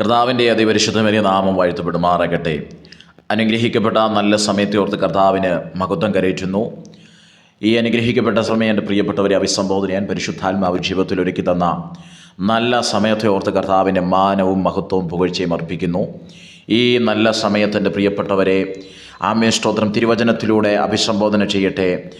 കർത്താവിന്റെ അതിപരിശുദ്ധമേറിയ നാമം വാഴ്ത്തപ്പെടുമാറാകട്ടെ. അനുഗ്രഹിക്കപ്പെട്ട നല്ല സമയത്തെ ഓർത്ത് കർത്താവിന് മഹത്വം കരയറ്റുന്നു. ഈ അനുഗ്രഹിക്കപ്പെട്ട സമയം എന്റെ പ്രിയപ്പെട്ടവരെ അഭിസംബോധന ചെയ്യാൻ പരിശുദ്ധാത്മാവ് ജീവിതത്തിൽ ഒരുക്കി തന്ന നല്ല സമയത്തെ ഓർത്ത് കർത്താവിന്റെ മാനവും മഹത്വവും പുകഴ്ചയും അർപ്പിക്കുന്നു. ഈ നല്ല സമയത്തിന്റെ പ്രിയപ്പെട്ടവരെ ആമേ സ്തോത്രം. തിരുവചനത്തിലൂടെ അഭിസംബോധന ചെയ്യട്ടെ.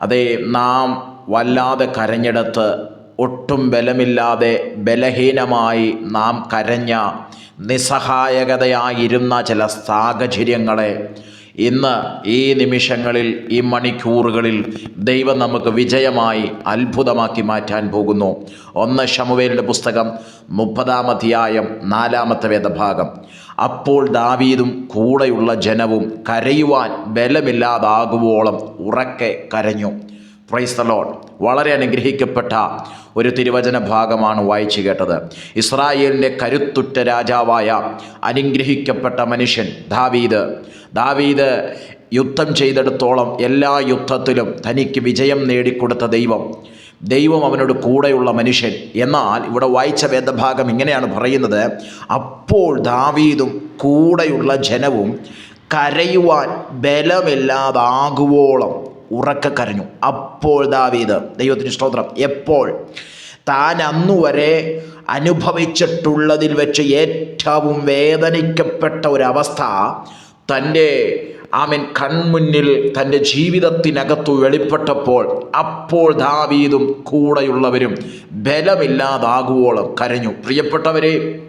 അതേ നാം വല്ലാതെ കരഞ്ഞെടുത്ത് ഒട്ടും ബലമില്ലാതെ ബലഹീനമായി നാം കരഞ്ഞ നിസ്സഹായകതയായിരുന്ന ചില സാഹചര്യങ്ങളെ ഇന്ന് ഈ നിമിഷങ്ങളിൽ ഈ മണിക്കൂറുകളിൽ ദൈവം നമുക്ക് വിജയമായി അത്ഭുതമാക്കി മാറ്റാൻ പോകുന്നു. ഒന്ന് ഷമുവേലിന്റെ പുസ്തകം മുപ്പതാം അധ്യായം നാലാമത്തെ വേദഭാഗം. അപ്പോൾ ദാവീദും കൂടെയുള്ള ജനവും കരയുവാൻ ബലമില്ലാതാകുവോളം ഉറക്കെ കരഞ്ഞു. പ്രൈസ് ലോഡ് വളരെ അനുഗ്രഹിക്കപ്പെട്ട ഒരു തിരുവചന ഭാഗമാണ് വായിച്ചു കേട്ടത്. ഇസ്രായേലിന്റെ കരുത്തുറ്റ രാജാവായ അനുഗ്രഹിക്കപ്പെട്ട മനുഷ്യൻ ദാവീദ്. ദാവീദ് യുദ്ധം ചെയ്തെടുത്തോളം എല്ലാ യുദ്ധത്തിലും തനിക്ക് വിജയം നേടിക്കൊടുത്ത ദൈവം. ദൈവം അവനോട് കൂടെയുള്ള മനുഷ്യൻ. എന്നാൽ ഇവിടെ വായിച്ച വേദഭാഗം ഇങ്ങനെയാണ് പറയുന്നത്. അപ്പോൾ ദാവീദും കൂടെയുള്ള ജനവും കരയുവാൻ ബലമില്ലാതാകുവോളം ഉറക്കെ കരഞ്ഞു. അപ്പോൾ ദാവീദ് ദൈവത്തിന് സ്തോത്രം. എപ്പോൾ? താൻ അന്നുവരെ അനുഭവിച്ചിട്ടുള്ളതിൽ വെച്ച് ഏറ്റവും വേദനിക്കപ്പെട്ട ഒരവസ്ഥ തന്റെ ആമൻ കൺമുന്നിൽ തന്റെ ജീവിതത്തിനകത്തു വെളിപ്പെട്ടപ്പോൾ അപ്പോൾ ദാവീദും കൂടെയുള്ളവരും ബലമില്ലാതാകുവോളം കരഞ്ഞു. പ്രിയപ്പെട്ടവരെ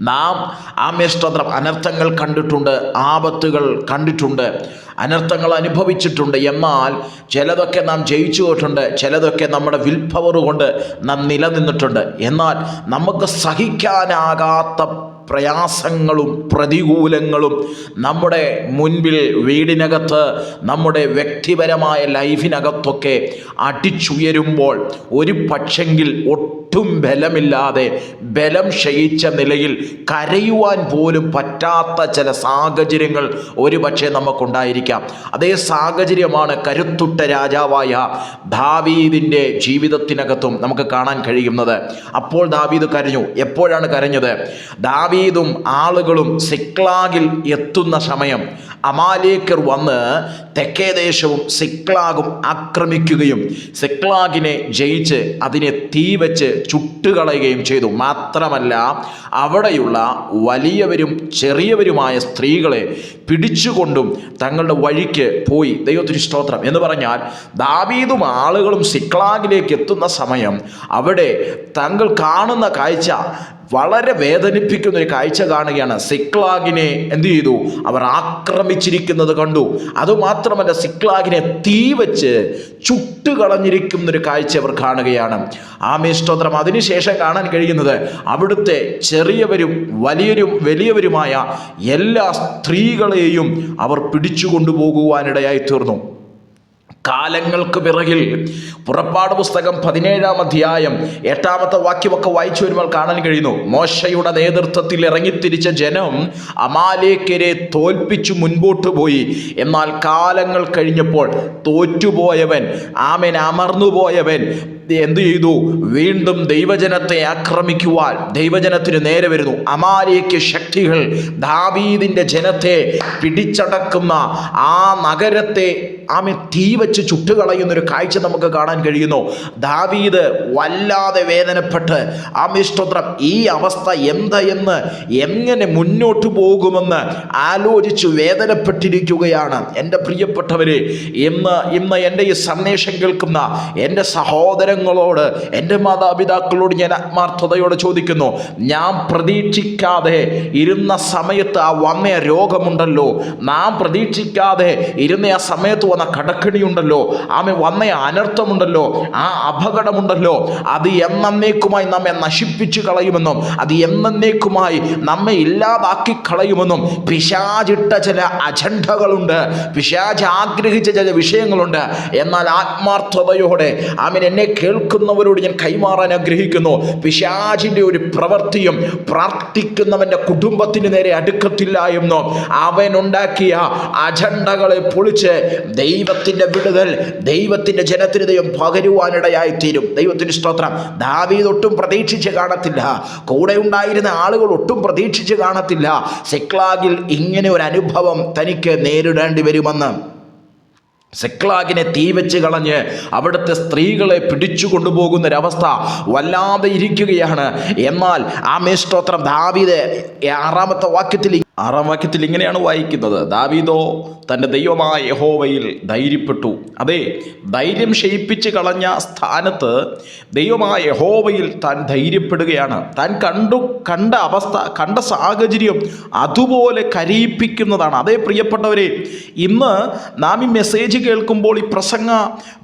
നാം ആമ്യസ്തോത്രം അനർത്ഥങ്ങൾ കണ്ടിട്ടുണ്ട് ആപത്തുകൾ കണ്ടിട്ടുണ്ട്. അനർത്ഥങ്ങൾ അനുഭവിച്ചിട്ടുണ്ട്. എന്നാൽ ചിലതൊക്കെ നാം ജയിച്ചു പോയിട്ടുണ്ട്. ചിലതൊക്കെ നമ്മുടെ വിൽ കൊണ്ട് നാം നിലനിന്നിട്ടുണ്ട്. എന്നാൽ നമുക്ക് സഹിക്കാനാകാത്ത പ്രയാസങ്ങളും പ്രതികൂലങ്ങളും നമ്മുടെ മുൻപിൽ വീടിനകത്ത് നമ്മുടെ വ്യക്തിപരമായ ലൈഫിനകത്തൊക്കെ അടിച്ചുയരുമ്പോൾ ഒരു പക്ഷെങ്കിൽ ഒട്ടും ബലമില്ലാതെ ബലം ക്ഷയിച്ച നിലയിൽ കരയുവാൻ പോലും പറ്റാത്ത ചില സാഹചര്യങ്ങൾ ഒരുപക്ഷെ നമുക്കുണ്ടായിരിക്കാം. അതേ സാഹചര്യമാണ് കരുത്തുറ്റ രാജാവായ ദാവീദിന്റെ ജീവിതത്തിനകത്തും നമുക്ക് കാണാൻ കഴിയുന്നത്. അപ്പോൾ ദാവീദ് കരഞ്ഞു. എപ്പോഴാണ് കരഞ്ഞത്? ദാവീദും ആളുകളും സിക്ലാഗിൽ എത്തുന്ന സമയം അമാലേക്കർ വന്ന് തെക്കേദേശവും സിക്ലാഗും ആക്രമിക്കുകയും സിക്ലാഗിനെ ജയിച്ച് അതിനെ തീ വെച്ച് ചുട്ടുകളയുകയും ചെയ്തു. മാത്രമല്ല അവിടെയുള്ള വലിയവരും ചെറിയവരുമായ സ്ത്രീകളെ പിടിച്ചുകൊണ്ടും തങ്ങളുടെ വഴിക്ക് പോയി. ദൈവത്തിന് സ്തോത്രം. എന്ന് പറഞ്ഞാൽ ദാവീദും ആളുകളും സിക്ലാഗിലേക്ക് എത്തുന്ന സമയം അവിടെ തങ്ങൾ കാണുന്ന കാഴ്ച വളരെ വേദനിപ്പിക്കുന്ന ഒരു കാഴ്ച കാണുകയാണ്. സിക്ലാഗിനെ എന്തു ചെയ്തു? അവർ ആക്രമിച്ചിരിക്കുന്നത് കണ്ടു. അതുമാത്രമല്ല സിക്ലാഗിനെ തീ വെച്ച് ചുട്ടുകളഞ്ഞിരിക്കുന്ന ഒരു കാഴ്ച അവർ കാണുകയാണ്. ആമേസ്തോത്രം അതിനുശേഷം കാണാൻ കഴിയുന്നത് അവിടുത്തെ ചെറിയവരും വലിയവരും വലിയവരുമായ എല്ലാ സ്ത്രീകളെയും അവർ പിടിച്ചുകൊണ്ടുപോകുവാനിടയായി തീർന്നു. കാലങ്ങൾക്ക് പിറകിൽ പുറപ്പാട് പുസ്തകം പതിനേഴാം അധ്യായം എട്ടാമത്തെ വാക്യമൊക്കെ വായിച്ചു വരുമ്പോൾ കാണാൻ കഴിയുന്നു. മോശയുടെ നേതൃത്വത്തിൽ ഇറങ്ങിത്തിരിച്ച ജനം അമാലേക്കരെ തോൽപ്പിച്ചു മുൻപോട്ട് പോയി. എന്നാൽ കാലങ്ങൾ കഴിഞ്ഞപ്പോൾ തോറ്റുപോയവൻ ആമൻ അമർന്നുപോയവൻ എന്തു ചെയ്തു? വീണ്ടും ദൈവജനത്തെ ആക്രമിക്കുവാൻ ദൈവജനത്തിന് നേരെ വരുന്നു. അമാലേക്ക് ശക്തികൾ ദാവീദിന്റെ ജനത്തെ പിടിച്ചടക്കുന്ന ആ നഗരത്തെ ആമെ തീ വെച്ച് ചുട്ടുകളയുന്ന ഒരു കാഴ്ച നമുക്ക് കാണാൻ കഴിയുന്നു. ദാവീദ് വല്ലാതെ വേദനപ്പെട്ട് ആമിഷ്ടോത്രം ഈ അവസ്ഥ എന്തെന്ന് എങ്ങനെ മുന്നോട്ട് പോകുമെന്ന് ആലോചിച്ച് വേദനപ്പെട്ടിരിക്കുകയാണ്. എന്റെ പ്രിയപ്പെട്ടവരെ ഇന്ന് ഇന്ന് എന്റെ ഈ സന്ദേശം കേൾക്കുന്ന എന്റെ സഹോദരങ്ങളോട് എന്റെ മാതാപിതാക്കളോട് ഞാൻ ആത്മാർത്ഥതയോടെ ചോദിക്കുന്നു ഞാൻ പ്രതീക്ഷിക്കാതെ ഇരുന്ന സമയത്ത് ആ വന്ന രോഗമുണ്ടല്ലോ. നാം പ്രതീക്ഷിക്കാതെ ഇരുന്ന ആ സമയത്ത് വന്ന കടക്കിണിയുണ്ടല്ലോ. ആമെ വന്ന അനർത്ഥമുണ്ടല്ലോ. ആ അപകടമുണ്ടല്ലോ. അത് എന്നേക്കുമായി നമ്മെ നശിപ്പിച്ചു കളയുമെന്നും അത് എന്നേക്കുമായി നമ്മെ ഇല്ലാതാക്കി കളയുമെന്നും പിശാചിട്ട ചില അജണ്ടകളുണ്ട്. പിശാജ് ആഗ്രഹിച്ച ചില വിഷയങ്ങളുണ്ട്. എന്നാൽ ആത്മാർത്ഥതയോടെ ആമീൻ എന്നെ കേൾക്കുന്നവരോട് ഞാൻ കൈമാറാൻ ആഗ്രഹിക്കുന്നു. പിശാചിന്റെ ഒരു പ്രവൃത്തിയും പ്രാർത്ഥിക്കുന്നവന്റെ കുടുംബത്തിന് നേരെ അടുക്കത്തില്ല എന്നോ അവനുണ്ടാക്കിയ അജണ്ടകളെ പൊളിച്ച് ദൈവത്തിന്റെ വിടുതൽ ദൈവത്തിന്റെ ജനത്തിന് ദൈവം പകരുവാനിടയായിത്തീരും. ദൈവത്തിന്റെ സ്തോത്രം. ദാവീദ് ഒട്ടും പ്രതീക്ഷിച്ച് കാണത്തില്ല. കൂടെ ഉണ്ടായിരുന്ന ആളുകൾ ഒട്ടും പ്രതീക്ഷിച്ച് കാണത്തില്ല. സിക്ലാഗിൽ ഇങ്ങനെ ഒരു അനുഭവം തനിക്ക് നേരിടേണ്ടി വരുമെന്ന്. സെക്ലാഗിനെ തീ വെച്ച് കളഞ്ഞ് അവിടുത്തെ സ്ത്രീകളെ പിടിച്ചു കൊണ്ടുപോകുന്ന ഒരവസ്ഥ വല്ലാതെ ഇരിക്കുകയാണ്. എന്നാൽ ആ മേസ്തോത്രം ദാവീദ് ആറാമത്തെ വാക്യത്തിൽ ആറാം വാക്യത്തിൽ ഇങ്ങനെയാണ് വായിക്കുന്നത്. ദാവീദോ തന്റെ ദൈവമായ യഹോവയിൽ ധൈര്യപ്പെട്ടു. അതെ ധൈര്യം ക്ഷയിപ്പിച്ച് കളഞ്ഞ സ്ഥാനത്ത് ദൈവമായ യഹോവയിൽ താൻ ധൈര്യപ്പെടുകയാണ്. താൻ കണ്ടു കണ്ട അവസ്ഥ കണ്ട സാഹചര്യം അതുപോലെ കരയിപ്പിക്കുന്നതാണ്. അതേ പ്രിയപ്പെട്ടവരെ ഇന്ന് നാം ഈ മെസ്സേജ് കേൾക്കുമ്പോൾ ഈ പ്രസംഗ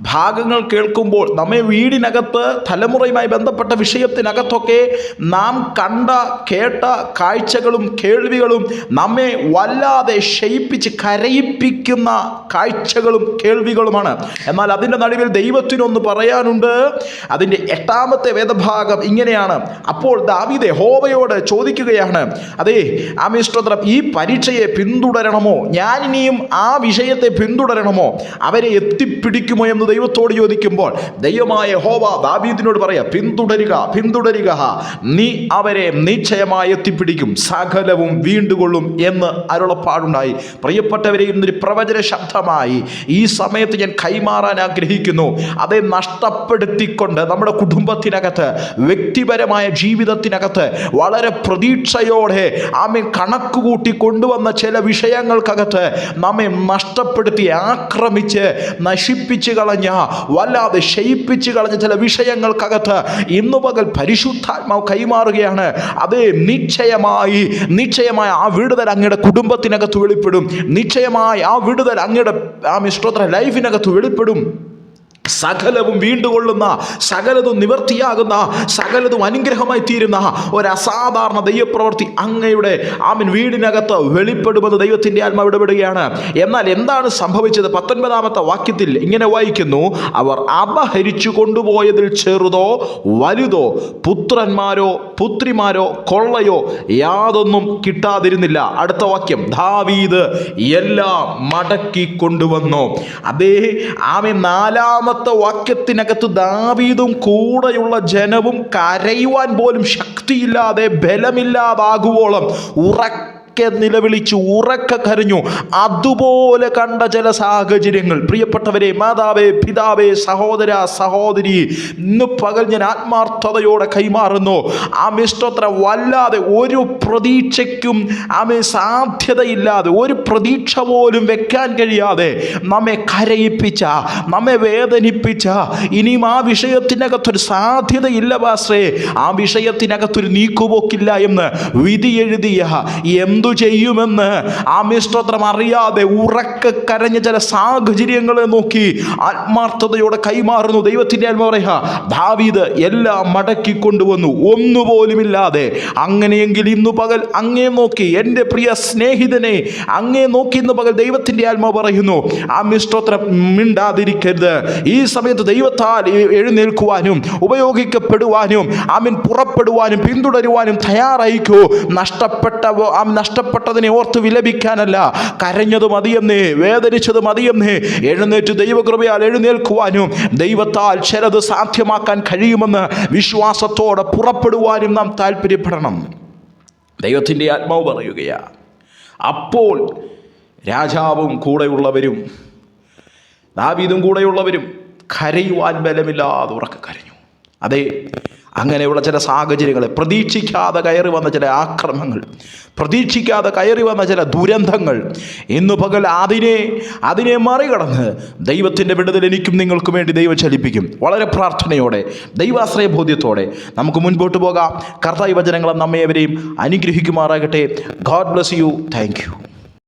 ഭാഗങ്ങൾ കേൾക്കുമ്പോൾ നമ്മെ വീടിനകത്ത് തലമുറയുമായി ബന്ധപ്പെട്ട വിഷയത്തിനകത്തൊക്കെ നാം കണ്ട കേട്ട കാഴ്ചകളും കേൾവികളും നമ്മെ വല്ലാതെ ക്ഷയിപ്പിച്ച് കരയിപ്പിക്കുന്ന കാഴ്ചകളും കേൾവികളുമാണ്. എന്നാൽ അതിന്റെ നടുവിൽ ദൈവത്തിനൊന്ന് പറയാനുണ്ട്. അതിന്റെ എട്ടാമത്തെ വേദഭാഗം ഇങ്ങനെയാണ്. അപ്പോൾ ദാവീദ് ഹോവയോട് ചോദിക്കുകയാണ് അതെ ആമിഷ്ടോത്രം ഈ പരീക്ഷയെ പിന്തുടരണമോ? ഞാൻ ഇനിയും ആ വിഷയത്തെ പിന്തുടരണമോ? അവരെ എത്തിപ്പിടിക്കുമോ? എന്ന് ദൈവത്തോട് ചോദിക്കുമ്പോൾ ദൈവമായ ഹോവ ദാവീദിനോട് പറയാ പിന്തുടരുക പിന്തുടരുക. നീ അവരെ നിശ്ചയമായി എത്തിപ്പിടിക്കും. സകലവും വീണ്ടുകൊള്ളും എന്ന് അരുളപ്പാടുണ്ടായി. പ്രിയപ്പെട്ടവരെ ഇന്നൊരു പ്രവചന ശബ്ദമായി ഈ സമയത്ത് ഞാൻ കൈമാറാൻ ആഗ്രഹിക്കുന്നു. അതെ നഷ്ടപ്പെടുത്തിക്കൊണ്ട് നമ്മുടെ കുടുംബത്തിനകത്ത് വ്യക്തിപരമായ ജീവിതത്തിനകത്ത് വളരെ പ്രതീക്ഷയോടെ ആമേ കണക്ക് കൂട്ടി കൊണ്ടുവന്ന ചില വിഷയങ്ങൾക്കകത്ത് നമ്മെ നഷ്ടപ്പെടുത്തി ആക്രമിച്ച് നശിപ്പിച്ച് കളഞ്ഞ വല്ലാതെ ക്ഷയിപ്പിച്ച് കളഞ്ഞ ചില വിഷയങ്ങൾക്കകത്ത് ഇന്നു പകൽ പരിശുദ്ധാത്മാവ് കൈമാറുകയാണ്. അതേ നിശ്ചയമായി നിശ്ചയമായ ആ വിടുതൽ അങ്ങയുടെ കുടുംബത്തിനകത്ത് വെളിപ്പെടും. നിശ്ചയമായി ആ വിടുതൽ അങ്ങയുടെ ആ മിശ്രോത്ര ലൈഫിനകത്ത് വെളിപ്പെടും. സകലവും വീണ്ടുകൊള്ളുന്ന സകലതും നിവർത്തിയാകുന്ന സകലതും അനുഗ്രഹമായി തീരുന്ന ഒരു അസാധാരണ ദൈവപ്രവൃത്തി അങ്ങയുടെ ആമിൻ വീടിനകത്ത് വെളിപ്പെടുമെന്ന് ദൈവത്തിന്റെ ആത്മാവ് ഇടപെടുകയാണ്. എന്നാൽ എന്താണ് സംഭവിച്ചത്? പത്തൊൻപതാമത്തെ വാക്യത്തിൽ ഇങ്ങനെ വായിക്കുന്നു അവർ അപഹരിച്ചു കൊണ്ടുപോയതിൽ ചെറുതോ വലുതോ പുത്രന്മാരോ പുത്രിമാരോ കൊള്ളയോ യാതൊന്നും കിട്ടാതിരുന്നില്ല. അടുത്ത വാക്യം ദാവീദ് എല്ലാം മടക്കി കൊണ്ടുവന്നു അതേ ആമെ നാലാമത്തെ വാക്യത്തിനകത്ത് ദാവീദും കൂടെയുള്ള ജനവും കരയുവാൻ പോലും ശക്തിയില്ലാതെ ബലമില്ലാതാകുവോളം ഉറക്ക ഉറക്കെ നിലവിളിച്ചു ഉറക്കെ കരഞ്ഞു. അതുപോലെ കണ്ട ചില സാഹചര്യങ്ങൾ. പ്രിയപ്പെട്ടവരെ മാതാവേ പിതാവേ സഹോദര സഹോദരി ഇന്ന് പകൽ ഞാൻ ആത്മാർത്ഥതയോടെ കൈമാറുന്നു. ആമേ സ്തോത്രം. വല്ലാതെ ഒരു പ്രതീക്ഷയ്ക്കും ആമേ സാധ്യതയില്ലാതെ ഒരു പ്രതീക്ഷ പോലും വെക്കാൻ കഴിയാതെ നമ്മെ കരയിപ്പിച്ച നമ്മെ വേദനിപ്പിച്ച ഇനിയും ആ വിഷയത്തിനകത്തൊരു സാധ്യതയില്ല ബാസ്രേ ആ വിഷയത്തിനകത്തൊരു നീക്കുപോക്കില്ല എന്ന് വിധി എഴുതിയ എന്തു ചെയ്യുമെന്ന് ആ മിസ്തോത്രം അറിയാതെ ഉറക്ക കരഞ്ഞ ചില സാഹചര്യങ്ങളെ നോക്കി ആത്മാർത്ഥതയോടെ കൈമാറുന്നു. ദൈവത്തിന്റെ ആത്മ പറയുക ദാവീദ് എല്ലാം മടക്കി കൊണ്ടുവന്നു. ഒന്നുപോലുമില്ലാതെ അങ്ങനെയെങ്കിൽ ഇന്നു പകൽ അങ്ങേ നോക്കി എന്റെ പ്രിയ സ്നേഹിതനെ അങ്ങേ നോക്കി ഇന്ന് പകൽ ദൈവത്തിന്റെ ആത്മ പറയുന്നു ആ മിസ്തോത്രം മിണ്ടാതിരിക്കരുത്. ഈ സമയത്ത് ദൈവത്താൽ എഴുന്നേൽക്കുവാനും ഉപയോഗിക്കപ്പെടുവാനും ആമിൻ പുറപ്പെടുവാനും പിന്തുടരുവാനും തയ്യാറായിക്കോ. നഷ്ടപ്പെട്ട ആ നഷ്ടപ്പെട്ടതിനെ ഓർത്ത് വിലപിക്കാനല്ല കരഞ്ഞത് മതിയെന്നേ വേദനിച്ചത് മതിയെന്നേ എഴുന്നേറ്റ് ദൈവകൃപയാൽ എഴുന്നേൽക്കുവാനും ദൈവത്താൽ ചിലത് സാധ്യമാക്കാൻ കഴിയുമെന്ന് വിശ്വാസത്തോടെ പുറപ്പെടുവാനും നാം താല്പര്യപ്പെടണം ദൈവത്തിന്റെ ആത്മാവ് പറയുകയാ അപ്പോൾ രാജാവും കൂടെയുള്ളവരും ദാവീദും കൂടെയുള്ളവരും കരയുവാൻ ബലമില്ലാതെ ഉറക്കെ കരഞ്ഞു. അതെ അങ്ങനെയുള്ള ചില സാഹചര്യങ്ങൾ പ്രതീക്ഷിക്കാതെ കയറി വന്ന ചില ആക്രമങ്ങൾ പ്രതീക്ഷിക്കാതെ കയറി വന്ന ചില ദുരന്തങ്ങൾ ഇന്നു പകൽ അതിനെ അതിനെ മറികടന്ന് ദൈവത്തിന്റെ വിടുതൽ എനിക്കും നിങ്ങൾക്കും വേണ്ടി ദൈവം ചലിപ്പിക്കും. വളരെ പ്രാർത്ഥനയോടെ ദൈവാശ്രയ ബോധ്യത്തോടെ നമുക്ക് മുൻപോട്ട് പോകാം. കർത്താവ് വചനങ്ങളെ നമ്മെ അവരെയും അനുഗ്രഹിക്കുമാറാകട്ടെ. God bless you thank